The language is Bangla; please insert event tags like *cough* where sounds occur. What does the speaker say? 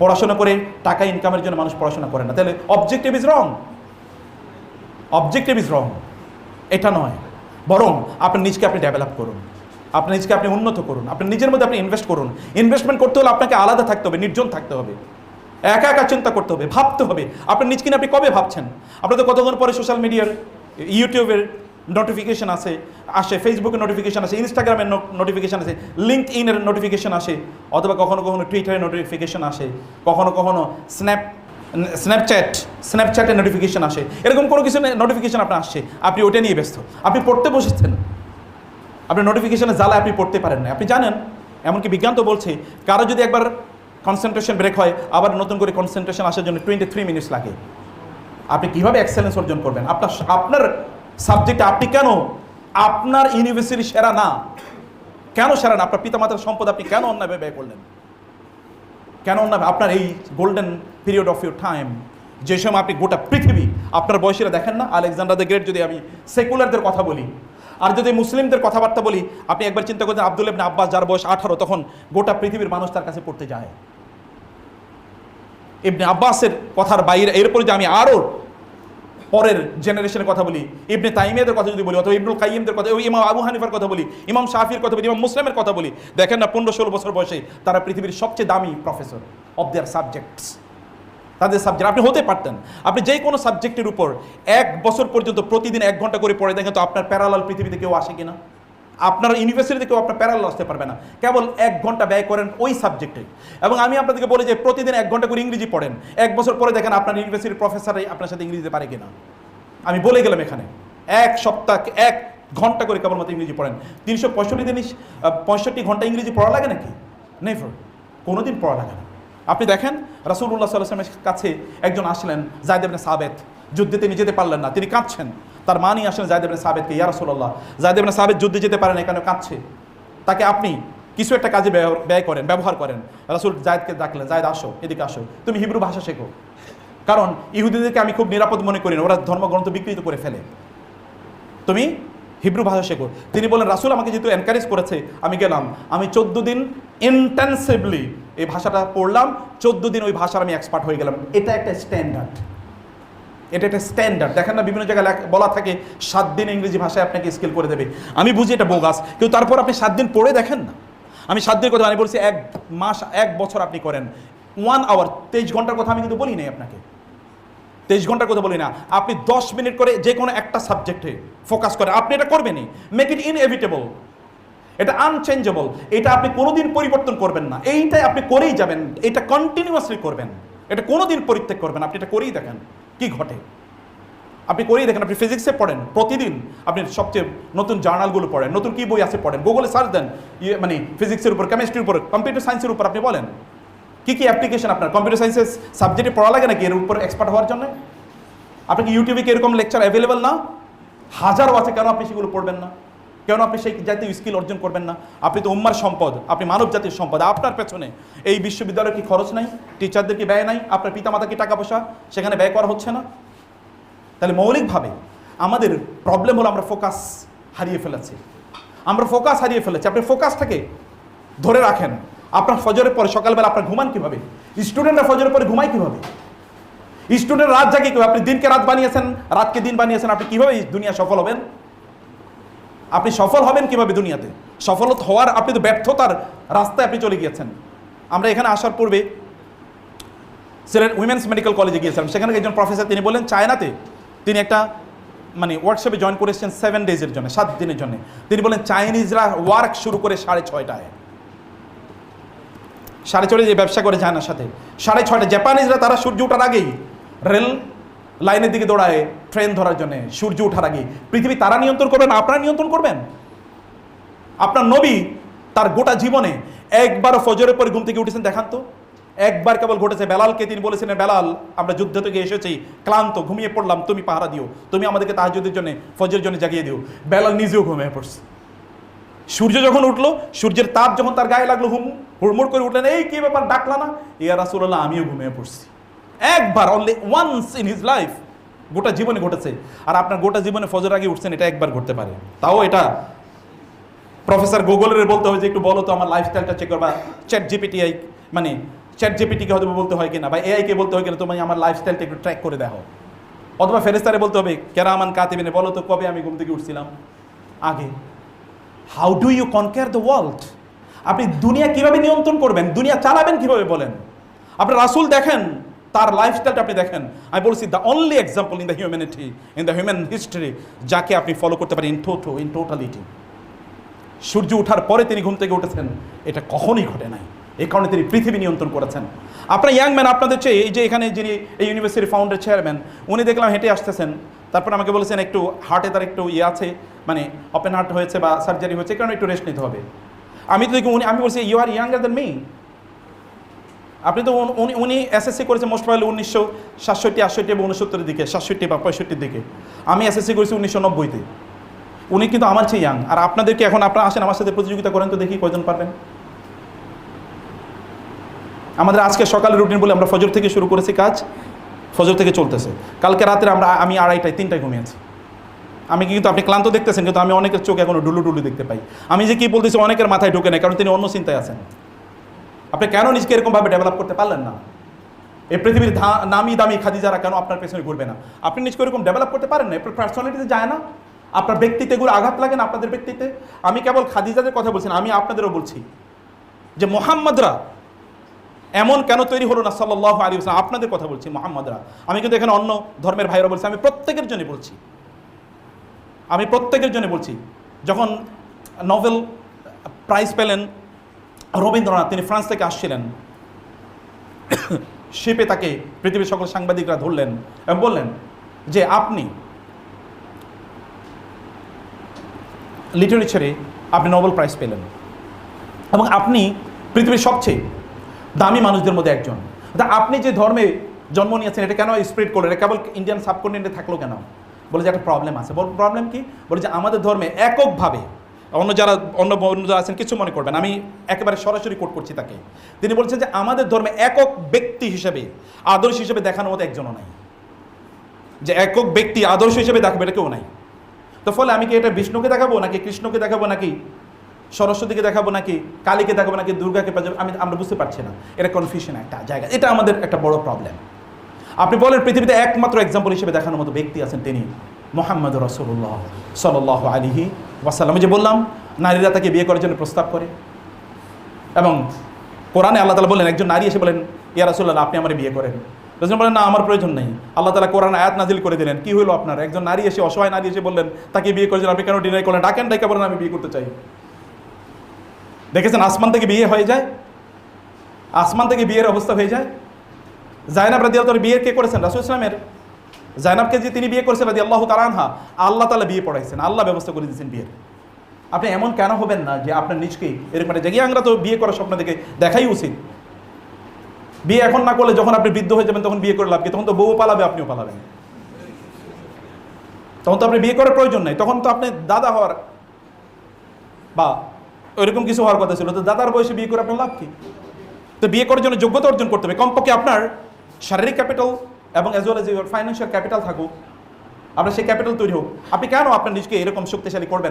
পড়াশোনা করে টাকা ইনকামের জন্য মানুষ পড়াশোনা করে না। তাহলে objective is wrong objective is wrong এটা নয়। বরং আপনার নিজকে আপনি ডেভেলপ করুন। আপনার নিজকে আপনি উন্নত করুন। আপনার নিজের মধ্যে আপনি ইনভেস্ট করুন। ইনভেস্টমেন্ট করতে হলে আপনাকে আলাদা থাকতে হবে, নির্জন থাকতে হবে। একা একা চিন্তা করতে হবে, ভাবতে হবে। আপনার নিজকে আপনি কবে ভাবছেন? আপনার তো কতক্ষণ পরে সোশ্যাল মিডিয়ার ইউটিউবের নোটিফিকেশন আসে আসে ফেসবুকের নোটিফিকেশন আসে ইনস্টাগ্রামের নোটিফিকেশন আসে লিঙ্ক ইনের নোটিফিকেশন আসে, অথবা কখনো কখনো টুইটারের নোটিফিকেশন আসে, কখনো কখনো স্ন্যাপ স্ন্যাপচ্যাট স্ন্যাপচ্যাটের নোটিফিকেশন আসে। এরকম কোনো কিছু নোটিফিকেশন আপনার আসছে, আপনি ওটা নিয়ে ব্যস্ত। আপনি পড়তে বসেছেন। আপনি নোটিফিকেশনে জ্বালা আপনি পড়তে পারেন না। আপনি জানেন, এমনকি বিজ্ঞান তো বলছে, কারও যদি একবার কনসেন্ট্রেশন ব্রেক হয়, আবার নতুন করে কনসেন্ট্রেশন আসার জন্য টোয়েন্টি থ্রি মিনিটস লাগে। আপনি কীভাবে এক্সেলেন্স অর্জন করবেন? আপনার আপনার সাবজেক্টে আপনি কেন? আপনার ইউনিভার্সিটি সেরা না। কেন সেরা না? আপনার পিতামাতার সম্পদ আপনি কেন অন্যায় ব্যয় করলেন? কেন অন্যায় আপনার এই golden period of your time যে সময় আপনি গোটা পৃথিবী, আপনার বয়সীরা দেখেন না? আলেকজান্ডার দ্য গ্রেট যদি আমি সেকুলারদের কথা বলি, আর যদি মুসলিমদের কথাবার্তা বলি, আপনি একবার চিন্তা করছেন আব্দুল ইবনে আব্বাস যার বয়স আঠারো, তখন গোটা পৃথিবীর মানুষ তার কাছে পড়তে যায়। ইবনে আব্বাসের কথার বাইরে, এরপরে যে আমি আরও পরের জেনারেশনের কথা বলি, ইবনে তাইমেদের কথা যদি বলি, অথবা ইবনুল কাইমদের কথা, ওই ইমাম আবু হানিফার কথা বলি, ইমাম শাফির কথা বলি, ইমাম মুসলিমের কথা বলি, দেখেন না পনেরো ষোলো বছর বয়সে তারা পৃথিবীর সবচেয়ে দামি প্রফেসর অব দেয়ার সাবজেক্টস তাদের সাবজেক্ট আপনি হতে পারতেন। আপনি যে কোনো সাবজেক্টের উপর এক বছর পর্যন্ত প্রতিদিন এক ঘণ্টা করে পড়ে দেখেন তো আপনার প্যারালাল পৃথিবীতে কেউ আসে কিনা। আপনার ইউনিভার্সিটিতে কেউ আপনার প্যারালাল আসতে পারবে না। কেবল এক ঘণ্টা ব্যয় করেন ওই সাবজেক্টে এবং আমি আপনাদেরকে বলি যে প্রতিদিন এক ঘণ্টা করে ইংরেজি পড়েন। এক বছর পরে দেখেন আপনার ইউনিভার্সিটির প্রফেসরই আপনার সাথে ইংরেজিতে পারে কিনা। আমি বলে গেলাম এখানে। এক সপ্তাহ, এক ঘণ্টা করে কেবলমাত্র ইংরেজি পড়েন। তিনশো পঁয়ষট্টি দিন পঁয়ষট্টি ঘণ্টা ইংরেজি পড়া লাগে নাকি? নেভার কোনোদিন পড়া লাগে না। আপনি দেখেন রাসুল্লাহ সাল্লামের কাছে একজন আসলেন জায়দেবনে সাবেদ যুদ্ধে তিনি যেতে পারলেন না। তিনি কাঁদছেন। তার মা নিয়ে আসলেন জায়দেবনে সাবেদকে ইয়া রাসুল্লাহ জায়দেবনে সাবেদ যুদ্ধে যেতে পারেন এখানে কাঁদছে। তাকে আপনি কিছু একটা কাজে ব্যয় করেন, ব্যবহার করেন। রাসুল জায়দকে ডাকলেন, জায়দ আসো, এদিকে আসো। তুমি হিব্রু ভাষা শেখো। কারণ ইহুদিদেরকে আমি খুব নিরাপদ মনে করি না, ওরা ধর্মগ্রন্থ বিকৃত করে ফেলে। তুমি হিব্রু ভাষা শেখো। তিনি বলেন রাসুল আমাকে যেহেতু এনকারেজ করেছে, আমি গেলাম। আমি চোদ্দ দিন ইন্টেন্সিভলি এই ভাষাটা পড়লাম, চোদ্দ দিন ওই ভাষার আমি এক্সপার্ট হয়ে গেলাম। এটা একটা স্ট্যান্ডার্ড এটা একটা স্ট্যান্ডার্ড দেখেন না, বিভিন্ন জায়গায় বলা থাকে, সাত দিন ইংরেজি ভাষায় আপনাকে স্কিল করে দেবে। আমি বুঝি এটা বোগাস, কিন্তু তারপর আপনি সাত দিন পড়ে দেখেন না। আমি সাত দিনের কথা আমি বলছি, এক মাস, এক বছর আপনি করেন। ওয়ান আওয়ার তেইশ ঘণ্টার কথা আমি কিন্তু বলি নাই আপনাকে। তেইশ ঘণ্টার কথা বলি না। আপনি দশ মিনিট করে যে কোনো একটা সাবজেক্টে ফোকাস করেন। আপনি এটা করবেনই। মেক ইট ইনএভিটেবল এটা আনচেঞ্জেবল এটা আপনি কোনোদিন পরিবর্তন করবেন না। এইটাই আপনি করেই যাবেন। এটা কন্টিনিউয়াসলি করবেন। এটা কোনোদিন পরিত্যাগ করবেন আপনি এটা করেই দেখেন। কি ঘটে? আপনি করেই দেখেন, আপনি ফিজিক্সে পড়েন, প্রতিদিন আপনি সবচেয়ে নতুন জার্নালগুলো পড়েন, নতুন কী বই আছে পড়েন গুগলে সার্চ দেন ইয়ে মানে ফিজিক্সের উপর কেমিস্ট্রির উপর কম্পিউটার সায়েন্সের উপর আপনি বলেন। কী কী অ্যাপ্লিকেশন আপনার? কম্পিউটার সায়েন্সের সাবজেক্টে পড়া লাগে নাকি এর উপর এক্সপার্ট হওয়ার জন্য? আপনি কি ইউটিউবে কি এরকম লেকচার অ্যাভেলেবেল না? হাজারও আছে, কেন আপনি সেগুলো পড়বেন না? কেন আপনি সেই জাতীয় স্কিল অর্জন করবেন না? আপনি তো উম্মার সম্পদ, আপনি মানব জাতির সম্পদ। আপনার পেছনে এই বিশ্ববিদ্যালয়ের কি খরচ নাই? টিচারদের কি ব্যয় নাই? আপনার পিতামাতা কি টাকা পয়সা? সেখানে ব্যয় করা হচ্ছে না? তাহলে মৌলিকভাবে আমাদের প্রবলেম হলো আমরা ফোকাস হারিয়ে ফেলেছি। আমরা ফোকাস হারিয়ে ফেলেছি। আপনি ফোকাসটাকে ধরে রাখেন। আপনার ফজরের পরে সকালবেলা আপনার ঘুমান কীভাবে? স্টুডেন্টরা ফজরের পরে ঘুমায় কীভাবে? স্টুডেন্ট রাত জাগে কীভাবে? আপনি দিনকে রাত বানিয়েছেন, রাতকে দিন বানিয়েছেন, আপনি কীভাবে দুনিয়া সফল হবেন? আপনি সফল হবেন কীভাবে দুনিয়াতে? সফল হওয়ার আপনি তো ব্যর্থতার রাস্তায় আপনি চলে গিয়েছেন। আমরা এখানে আসার পূর্বে সিলেট উইমেন্স মেডিকেল কলেজে গিয়েছিলাম। সেখানে একজন প্রফেসর তিনি বললেন, চায়নাতে তিনি একটা মানে ওয়ার্কশপে জয়েন করেছেন সেভেন ডেজের জন্য, সাত দিনের জন্য। তিনি বলেন চাইনিজরা ওয়ার্ক শুরু করে সাড়ে ছয়টায়। সাড়ে ছয়টায় যে ব্যবসা করে চায়নার সাথে। সাড়ে ছয়টা জাপানিজরা তারা সূর্য ওঠার আগেই রেল লাইনের দিকে দৌড়ায় ট্রেন ধরার জন্য সূর্য ওঠার আগে। পৃথিবী তারা নিয়ন্ত্রণ করবেন আপনারা নিয়ন্ত্রণ করবেন। আপনার নবী তার গোটা জীবনে একবারও ফজরের পরে ঘুম থেকে উঠেছেন, দেখান তো। একবার কেবল ঘটেছে, বেলালকে তিনি বলেছেন বেলাল, আমরা যুদ্ধ থেকে এসেছি, ক্লান্ত, ঘুমিয়ে পড়লাম, তুমি পাহারা দিও, তুমি আমাদেরকে তাহাজুদের জন্য, ফজরের জন্য জাগিয়ে দিও। বেলাল নিজেও ঘুমিয়ে পড়ছে। সূর্য যখন উঠল, সূর্যের তাপ যখন তার গায়ে লাগল, হুম, হুড়মুড় করে উঠলেন, এই কি ব্যাপার, ডাকলা না? ইয়া রাসুল্লাহ আমিও ঘুমিয়ে পড়ছি। একবার only once in his life গোটা জীবনে ঘটেছে। আর আপনার গোটা জীবনে ফজর আগে উঠছেন, এটা একবার ঘটতে পারে। তাও এটা প্রফেসর গুগলের বলতে হয় যে, একটু বলো তো আমার লাইফস্টাইলটা চেক করবা। চ্যাট জিপিটিআই মানে চ্যাট জিপিটিকে হয়তো বলতে হয় কিনা, বা এআইকে বলতে হয় কিনা তুমি আমার লাইফস্টাইলটা একটু ট্র্যাক করে দেখো অথবা ফেরেস্তারে বলতে হবে, কেরামান কাতিবিনে, বলো তো কবে আমি ঘুম থেকে উঠছিলাম? আগে। How do you conquer the world আপনি দুনিয়া কীভাবে নিয়ন্ত্রণ করবেন, দুনিয়া চালাবেন কীভাবে বলেন? আপনি রাসুল দেখেন তার লাইফস্টাইলটা আপনি দেখেন। আমি বলছি the only example in the humanity in the human history যাকে আপনি ফলো করতে পারেন ইন টোটো ইন টোটালিটি সূর্য ওঠার পরে তিনি ঘুম থেকে উঠেছেন, এটা কখনোই ঘটে নাই। এই কারণে তিনি পৃথিবী নিয়ন্ত্রণ করেছেন। আপনার ইয়াং ম্যান আপনাদের চেয়ে এই যে এখানে যিনি এই ইউনিভার্সিটির ফাউন্ডার চেয়ারম্যান উনি দেখলাম হেঁটে আসতেছেন। তারপর আমাকে বলেছেন, একটু হার্টে তার একটু ইয়ে আছে মানে ওপেন হার্ট হয়েছে বা সার্জারি হয়েছে কারণে একটু রেস্ট নিতে হবে। আমি তো দেখি উনি, আমি বলছি you are younger than me আপনি তো উনি- এসএসসি করেছে মোস্ট প্রবলি উনিশশো সাতষট্টি, আটষট্টি এবং উনসত্তরের দিকে, সাতষট্টি বা পঁয়ষট্টির দিকে। আমি এসএসসি করেছি উনিশশো নব্বইতে। উনি কিন্তু আমার চেয়ে ইয়াং আর আপনাদেরকে এখন আপনারা আসেন আমার সাথে প্রতিযোগিতা করেন তো দেখি কয়জন পারবেন। আমাদের আজকে সকালের রুটিন বলে আমরা ফজর থেকে শুরু করেছি কাজ। ফজর থেকে চলতেছে। কালকে রাত্রে আমরা আমি আড়াইটায়, তিনটায় ঘুমিয়েছি আমি কিন্তু আপনি ক্লান্ত দেখতেছেন, কিন্তু আমি অনেকের চোখ এখনও ডুলু ডুলু দেখতে পাই। আমি যে কী বলতেছি, অনেকের মাথায় ঢুকে নেই, কারণ তিনি অন্য চিন্তায় আছেন। আপনি কেন নিজকে এরকমভাবে ডেভেলপ করতে পারলেন না? এই পৃথিবীর নামি দামি খাদিজারা কেন আপনার পেছনে ঘুরবে না? আপনি নিজকে এরকম ডেভেলপ করতে পারেন না? আপনার পার্সোনালিটিতে যায় না? আপনার ব্যক্তিতে এগুলো আঘাত লাগে না আপনাদের ব্যক্তিতে? আমি কেবল খাদিজাদের কথা বলছি না, আমি আপনাদেরও বলছি যে মোহাম্মদরা এমন কেন তৈরি হলো না সাল্লাহ আলী হোসেন আপনাদের কথা বলছি, মোহাম্মদরা। আমি কিন্তু এখানে অন্য ধর্মের ভাইরা বলছি, আমি প্রত্যেকের জন্য বলছি। আমি প্রত্যেকের জন্য বলছি, যখন নোবেল প্রাইজ পেলেন রবীন্দ্রনাথ, তিনি ফ্রান্স থেকে আসছিলেন। *coughs* শিপে তাকে পৃথিবীর সকল সাংবাদিকরা ধরলেন এবং বললেন যে, আপনি লিটারেচারে আপনি নোবেল প্রাইজ পেলেন এবং আপনি পৃথিবীর সবচেয়ে দামি মানুষদের মধ্যে একজন। তা আপনি যে ধর্মে জন্ম নিয়েছেন, এটা কেন স্প্রেড করলেন? এটা কেবল ইন্ডিয়ান সাবকন্টিনেন্টে থাকল কেন? বলে যে, একটা প্রবলেম আছে। বল প্রবলেম কি? বলে যে, আমাদের ধর্মে এককভাবে অন্য যারা, অন্য অন্য যারা আছেন, কিছু মনে করবেন আমি একেবারে সরাসরি কোট করছি তাকে। তিনি বলছেন যে, আমাদের ধর্মে একক ব্যক্তি হিসেবে আদর্শ হিসেবে দেখানোর মতো একজনও নাই। যে একক ব্যক্তি আদর্শ হিসেবে দেখাবে এটা কেউ নাই। তো ফলে আমি কি এটা বিষ্ণুকে দেখাবো, নাকি কৃষ্ণকে দেখাবো, নাকি সরস্বতীকে দেখাবো, নাকি কালীকে দেখাবো, নাকি দুর্গাকে দেখাবো? আমি, আমরা বুঝতে পারছি না। এটা কনফিউশন একটা জায়গা। এটা আমাদের একটা বড় প্রবলেম আপনি বলেন, পৃথিবীতে একমাত্র এক্সাম্পল হিসেবে দেখানোর মতো ব্যক্তি আছেন তিনি মোহাম্মদ রসুল্লাহ সাল্লাহ আলিহি ওয়াসাল্লাম যে বললাম, নারীরা তাকে বিয়ে করার জন্য প্রস্তাব করে। এবং কোরআনে আল্লাহ তালা বললেন, একজন নারী এসে বলেন, ইয়া রাসুল্লাহ আপনি আমার বিয়ে করেন। রসুল বলেন, না, আমার প্রয়োজন নেই। আল্লাহ তালা কোরআন আয়াত নাজিল করে দিলেন। কি হলো আপনার? একজন নারী এসে, অসহায় নারী এসে বললেন, তাকে বিয়ে করেছেন আপনি কেন ডিনাই করলেন? ডাকেন ডাকে বলেন, আমি বিয়ে করতে চাই। দেখেছেন আসমান থেকে বিয়ে হয়ে যায়? আসমান থেকে বিয়ের অবস্থা হয়ে যায়? জায়নাব আল্লাহ বিয়ে কে করেছেন? রাসুল ইসলামের? জায়নাবকে যে তিনি বিয়ে করেছেন রাদি আল্লাহ তালানহা আল্লাহ তালা বিয়ে পড়াইছেন, আল্লাহ ব্যবস্থা করে দিয়েছেন বিয়ের। আপনি এমন কেন হবেন না যে আপনার নিজকে এরকম একটা জায়গায় আমরা তো বিয়ে করার স্বপ্ন দেখে দেখাই উচিত। বিয়ে এখন না করলে যখন আপনি বৃদ্ধ হয়ে যাবেন, তখন বিয়ে করে লাভ কি? তখন তো বউ পালাবে, আপনিও পালাবেন। তখন তো আপনি বিয়ে করার প্রয়োজন নাই। তখন তো আপনি দাদা হওয়ার বা ওইরকম কিছু হওয়ার কথা ছিল। তো দাদার বয়সে বিয়ে করে আপনার লাভ কি? তো বিয়ে করার জন্য যোগ্যতা অর্জন করতে হবে। কমপক্ষে আপনার শারীরিক ক্যাপিটাল এবং as well as your financial capital থাকুক, আপনার সেই ক্যাপিটাল তৈরি হোক। আপনি কেন আপনার নিজকে এরকম শক্তিশালী করবেন?